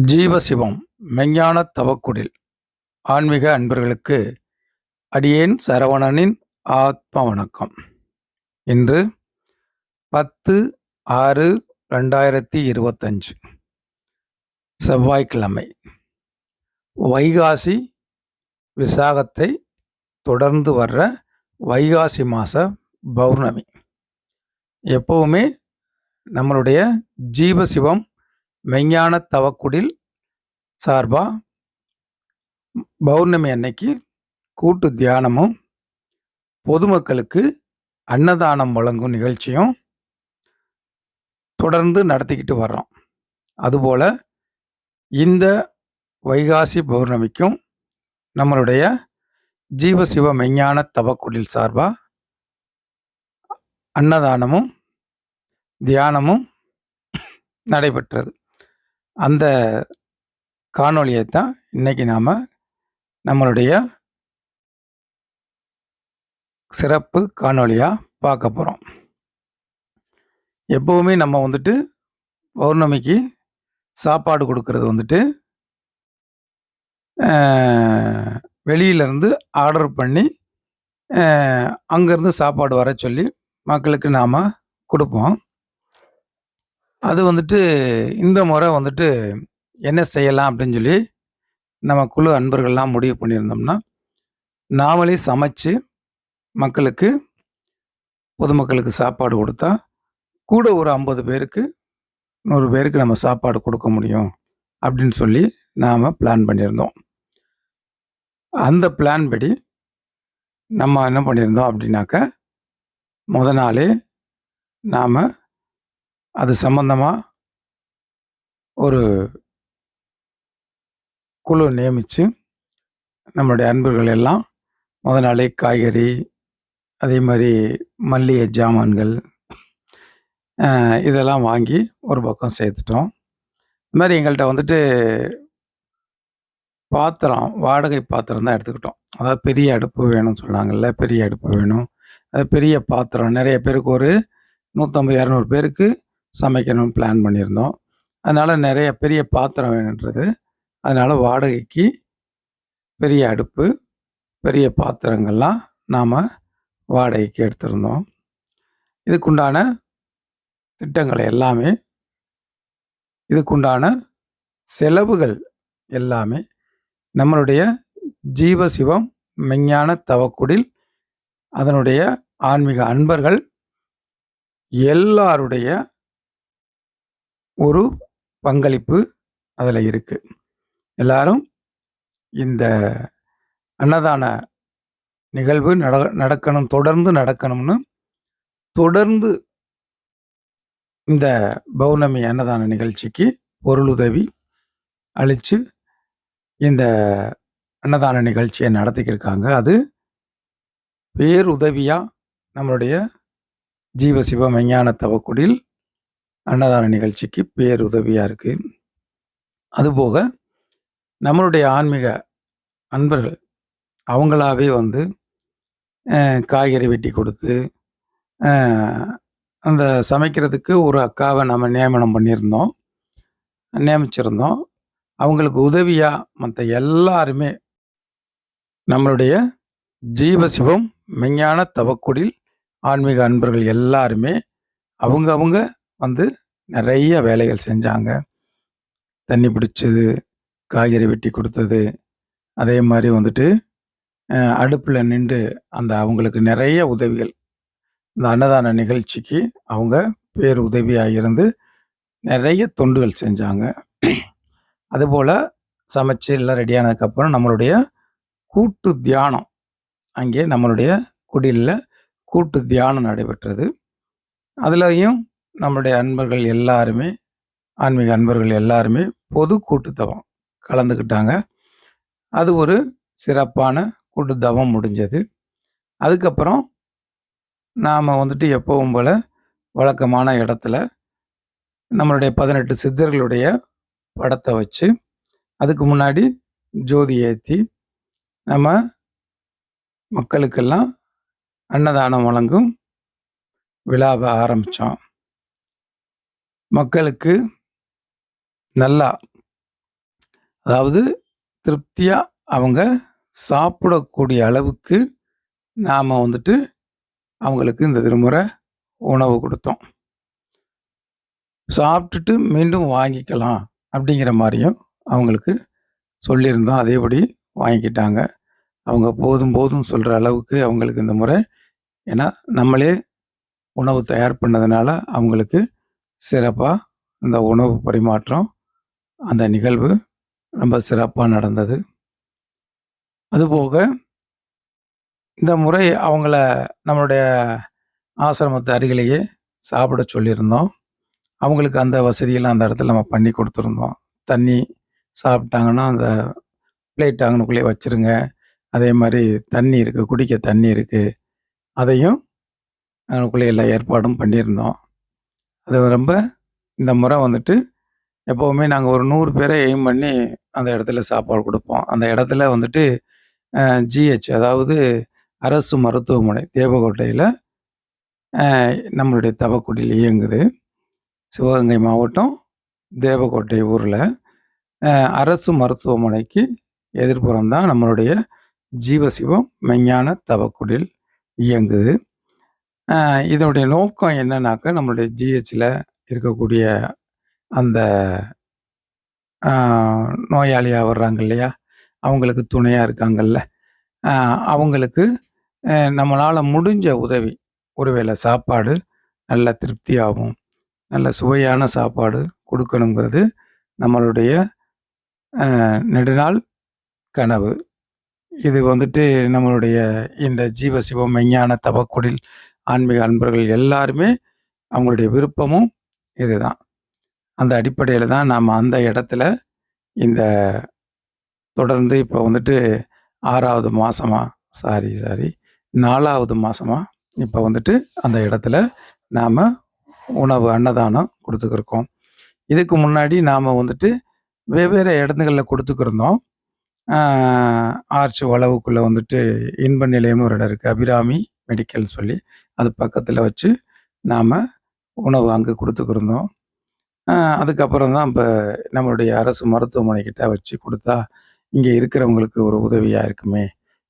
ஜீவசிவம் மெஞ்ஞான தவக்குடில். ஆன்மீக அன்பர்களுக்கு அடியேன் சரவணனின் ஆத்ம வணக்கம். இன்று பத்து ஆறு ரெண்டாயிரத்தி இருபத்தஞ்சு. செவ்வாய்க்கிழமை. வைகாசி விசாகத்தை தொடர்ந்து வர்ற வைகாசி மாத பௌர்ணமி. எப்பவுமே நம்மளுடைய ஜீவசிவம் மெஞ்ஞான தவக்குடில் சார்பாக பௌர்ணமி அன்னைக்கு கூட்டு தியானமும் பொதுமக்களுக்கு அன்னதானம் வழங்கும் நிகழ்ச்சியும் தொடர்ந்து நடத்திக்கிட்டு வர்றோம். அதுபோல் இந்த வைகாசி பௌர்ணமிக்கும் நம்மளுடைய ஜீவசிவ மெஞ்ஞான தவக்குடில் சார்பாக அன்னதானமும் தியானமும் நடைபெற்றது. அந்த காணொளியை தான் இன்னைக்கு நாம் நம்மளுடைய சிறப்பு காணொளியாக பார்க்க போகிறோம் எப்போவுமே நம்ம வந்துட்டு பௌர்ணமிக்கு சாப்பாடு கொடுக்கறது வந்துட்டு வெளியிலேருந்து ஆர்டர் பண்ணி அங்கேருந்து சாப்பாடு வர சொல்லி மக்களுக்கு நாம் கொடுப்போம். அது வந்துட்டு இந்த முறை வந்துட்டு என்ன செய்யலாம் அப்படின்னு சொல்லி நம்ம குழு அன்பர்கள்லாம் முடிவு பண்ணியிருந்தோம்னா நாமளே சமைச்சு மக்களுக்கு பொதுமக்களுக்கு சாப்பாடு கொடுத்தா கூட ஒரு ஐம்பது பேருக்கு நூறு பேருக்கு நம்ம சாப்பாடு கொடுக்க முடியும் அப்படின்னு சொல்லி நாம் பிளான் பண்ணியிருந்தோம். அந்த பிளான் படி நம்ம என்ன பண்ணியிருந்தோம் அப்படின்னாக்க முத நாளே நாம் அது சம்பந்தமாக ஒரு குழு நியமித்து நம்மளுடைய அன்பர்கள் எல்லாம் முத நாளே காய்கறி அதே மாதிரி மல்லிகை ஜாமான்கள் இதெல்லாம் வாங்கி ஒரு பக்கம் சேர்த்துட்டோம். இது மாதிரி எங்கள்கிட்ட வந்துட்டு பாத்திரம் வாடகை பாத்திரம் தான் எடுத்துக்கிட்டோம். அதாவது பெரிய அடுப்பு வேணும்னு சொன்னாங்கல்ல பெரிய அடுப்பு வேணும். அது பெரிய பாத்திரம். நிறைய பேருக்கு ஒரு நூற்றம்பது இரநூறு பேருக்கு சமைக்கணும்னு பிளான் பண்ணியிருந்தோம். அதனால் நிறைய பெரிய பாத்திரம் வேணுன்றது. அதனால் வாடகைக்கு பெரிய அடுப்பு பெரிய பாத்திரங்கள்லாம் நாம் வாடகைக்கு எடுத்திருந்தோம். இதுக்குண்டான திட்டங்களை எல்லாமே இதுக்குண்டான செலவுகள் எல்லாமே நம்மளுடைய ஜீவசிவம் மெஞ்ஞான தவக்குடில் அதனுடைய ஆன்மீக அன்பர்கள் எல்லாருடைய ஒரு பங்களிப்பு அதில் இருக்குது எல்லாரும் இந்த அன்னதான நிகழ்வு நட நடக்கணும் தொடர்ந்து நடக்கணும்னு தொடர்ந்து இந்த பௌர்ணமி அன்னதான நிகழ்ச்சிக்கு பொருளுதவி அளித்து இந்த அன்னதான நிகழ்ச்சியை நடத்திக்கிருக்காங்க. அது பேருதவியாக நம்மளுடைய ஜீவசிவ மெஞ்ஞான தவக்குடில் அன்னதான நிகழ்ச்சிக்கு பேருதவியாக இருக்குது அதுபோக நம்மளுடைய ஆன்மீக அன்பர்கள் அவங்களாவே வந்து காய்கறி வெட்டி கொடுத்து அந்த சமைக்கிறதுக்கு ஒரு அக்காவை நம்ம நியமனம் பண்ணியிருந்தோம். நியமிச்சிருந்தோம். அவங்களுக்கு உதவியாக மற்ற எல்லாருமே நம்மளுடைய ஜீவசிவம் மெஞ்ஞான தவக்குடில் ஆன்மீக அன்பர்கள் எல்லாருமே அவங்க அவங்க வந்து நிறைய வேலைகள் செஞ்சாங்க. தண்ணி பிடிச்சது காய்கறி வெட்டி கொடுத்தது. அதே மாதிரி வந்துட்டு அடுப்பில் நின்று அந்த அவங்களுக்கு நிறைய உதவிகள். இந்த அன்னதான நிகழ்ச்சிக்கு அவங்க பேர் உதவியாக இருந்து நிறைய தொண்டுகள் செஞ்சாங்க. அதுபோல் சமைச்சு எல்லாம் ரெடியானதுக்கப்புறம் நம்மளுடைய கூட்டு தியானம். அங்கே நம்மளுடைய குடிலில் கூட்டு தியானம் நடைபெற்றது. அதுலேயும் நம்மளுடைய அன்பர்கள் எல்லாருமே ஆன்மீக அன்பர்கள் எல்லாருமே பொது கூட்டுத்தவம் கலந்துக்கிட்டாங்க. அது ஒரு சிறப்பான கூட்டுத்தவம் முடிஞ்சது. அதுக்கப்புறம் நாம் வந்துட்டு எப்பவும் போல் வழக்கமான இடத்துல நம்மளுடைய பதினெட்டு சித்தர்களுடைய படத்தை வச்சு அதுக்கு முன்னாடி ஜோதி ஏற்றி நம்ம மக்களுக்கெல்லாம் அன்னதானம் வழங்கும் விழாவை ஆரம்பித்தோம் மக்களுக்கு நல்லா அதாவது திருப்தியாக அவங்க சாப்பிடக்கூடிய அளவுக்கு நாம் வந்துட்டு அவங்களுக்கு இந்த திருமுறை உணவு கொடுத்தோம் சாப்பிட்டுட்டு மீண்டும் வாங்கிக்கலாம் அப்படிங்கிற மாதிரியும் அவங்களுக்கு சொல்லியிருந்தோம். அதேபடி வாங்கிக்கிட்டாங்க. அவங்க போதும் போதும் சொல்கிற அளவுக்கு அவங்களுக்கு இந்த முறை ஏன்னா நம்மளே உணவு தயார் பண்ணதுனால அவங்களுக்கு சிறப்பாக இந்த உணவு பரிமாற்றம், அந்த நிகழ்வு ரொம்ப சிறப்பாக நடந்தது. அதுபோக இந்த முறை அவங்கள நம்மளுடைய ஆசிரமத்து அருகிலேயே சாப்பிட சொல்லியிருந்தோம். அவங்களுக்கு அந்த வசதியெல்லாம் அந்த இடத்துல நம்ம பண்ணி கொடுத்துருந்தோம் தண்ணி சாப்பிட்டாங்கன்னா, அந்த பிளேட் அங்கனுக்குள்ளேயே வச்சுருங்க. அதே மாதிரி தண்ணி இருக்குது குடிக்க தண்ணி இருக்குது அதையும் அங்கனுக்குள்ளே எல்லா ஏற்பாடும் பண்ணியிருந்தோம். அது ரொம்ப இந்த முறை வந்துட்டு எப்போவுமே நாங்கள் ஒரு நூறு பேரை எய்ம் பண்ணி அந்த இடத்துல சாப்பாடு கொடுப்போம் அந்த இடத்துல வந்துட்டு ஜிஹெச் அதாவது அரசு மருத்துவமனை தேவகோட்டையில் நம்மளுடைய தவக்குடியில் இயங்குது. சிவகங்கை மாவட்டம், தேவகோட்டை ஊரில் அரசு மருத்துவமனைக்கு எதிர்ப்புறம் தான் நம்மளுடைய ஜீவசிவம் மெஞ்ஞான தவக்குடில் இயங்குது. இதனுடைய நோக்கம் என்னன்னாக்கா, நம்மளுடைய ஜிஹெச்சில் இருக்கக்கூடிய அந்த நோயாளியாக வர்றாங்க இல்லையா? அவங்களுக்கு துணையாக இருக்காங்கல்ல. அவங்களுக்கு நம்மளால் முடிஞ்ச உதவி. ஒருவேளை சாப்பாடு நல்ல திருப்தியாகவும் நல்ல சுவையான சாப்பாடு கொடுக்கணுங்கிறது நம்மளுடைய நெடுநாள் கனவு. இது வந்துட்டு நம்மளுடைய இந்த ஜீவசிவம் மெஞ்ஞான தவக்குடில் ஆன்மீக அன்பர்கள் எல்லாருமே அவங்களுடைய விருப்பமும் இதுதான். அந்த அடிப்படையில் தான் நாம் அந்த இடத்துல இந்த தொடர்ந்து இப்போ வந்துட்டு ஆறாவது மாதமா சாரி, சாரி நாலாவது மாதமா இப்போ வந்துட்டு அந்த இடத்துல நாம் உணவு அன்னதானம் கொடுத்துக்கிருக்கோம் இதுக்கு முன்னாடி நாம் வந்துட்டு வெவ்வேறு இடங்களில் கொடுத்துக்கிருந்தோம் ஆர்ச் வளவுக்குள்ளே வந்துட்டு இன்ப நிலையம்னு ஒரு இடம் இருக்குது அபிராமி மெடிக்கல் சொல்லி. அது பக்கத்தில் வச்சு நாம் உணவு அங்கே கொடுத்துக்கிருந்தோம் அதுக்கப்புறம் தான் இப்போ நம்மளுடைய அரசு மருத்துவமனை கிட்ட வச்சு கொடுத்தா இங்கே இருக்கிறவங்களுக்கு ஒரு உதவியாக இருக்குமே!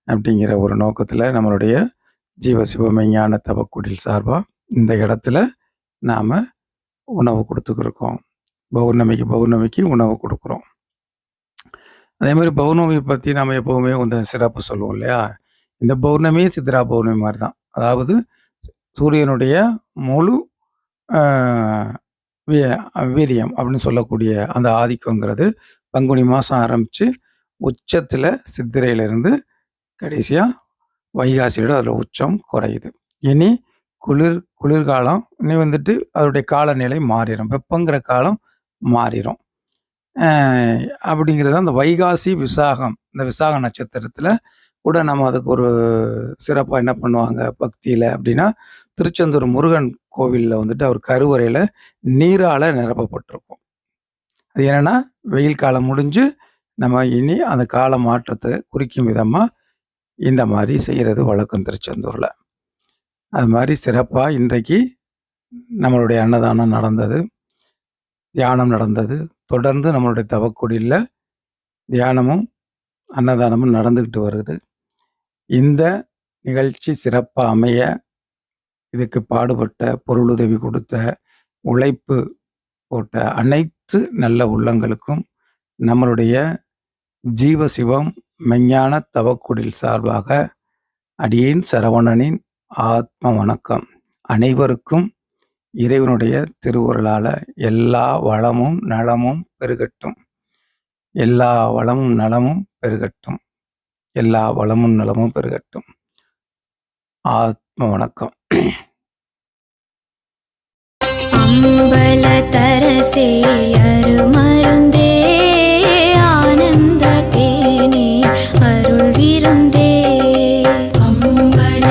அப்படிங்கிற ஒரு நோக்கத்தில் நம்மளுடைய ஜீவசிவமை ஞான தவக்குடில் சார்பாக இந்த இடத்துல நாம் உணவு கொடுத்துக்கிருக்கோம் பௌர்ணமிக்கு பௌர்ணமிக்கு உணவு கொடுக்குறோம் அதே மாதிரி பௌர்ணமி பற்றி நாம எப்பவுமே கொஞ்சம் சிறப்பு சொல்லுவோம் இல்லையா? இந்த பௌர்ணமியே சித்ரா பௌர்ணமி மாதிரி தான். அதாவது சூரியனுடைய முழு வி வீரியம் அப்படின்னு சொல்லக்கூடிய அந்த ஆதிக்கங்கிறது பங்குனி மாதம் ஆரம்பித்து உச்சத்தில் சித்திரையிலிருந்து கடைசியாக வைகாசியோட அதில் உச்சம் குறையுது. இனி குளிர் குளிர்காலம் இனி வந்துட்டு அதோடைய காலநிலை மாறிடும் வெப்பங்கிற காலம் மாறிடும் அப்படிங்கிறது அந்த வைகாசி, விசாகம் இந்த விசாக நட்சத்திரத்தில் கூட நம்ம அதுக்கு ஒரு சிறப்பாக என்ன பண்ணுவாங்க பக்தியில் அப்படின்னா, திருச்செந்தூர் முருகன் கோவிலில் வந்துட்டு அவர் கருவறையில் நீரால் நிரப்பப்பட்டிருக்கும். அது என்னன்னா, வெயில் காலம் முடிஞ்சு நம்ம இனி அந்த கால மாற்றத்தை குறிக்கும் விதமாக இந்த மாதிரி செய்கிறது வழக்கம் திருச்செந்தூரில் அது மாதிரி சிறப்பாக இன்றைக்கு நம்மளுடைய அன்னதானம் நடந்தது. தியானம் நடந்தது. தொடர்ந்து நம்மளுடைய தவக்குடியில் தியானமும், அன்னதானமும் நடந்துக்கிட்டு வருது. இந்த நிகழ்ச்சி சிறப்பாக அமைய இதுக்கு பாடுபட்ட, பொருளுதவி கொடுத்த உழைப்பு போட்ட அனைத்து நல்ல உள்ளங்களுக்கும் நம்மளுடைய ஜீவசிவம் மெஞ்ஞான தவக்குடில் சார்பாக அடியேன் சரவணனின் ஆத்ம வணக்கம். அனைவருக்கும் இறைவனுடைய திருவுருளால் எல்லா வளமும் நலமும் பெருகட்டும். எல்லா வளமும் நலமும் பெருகட்டும். எல்லா வளமும் நலமும் பெருகட்டும். ஆத்ம வணக்கம். அம்பல ஆனந்த தேனே அருள் விருந்தே. அம்பல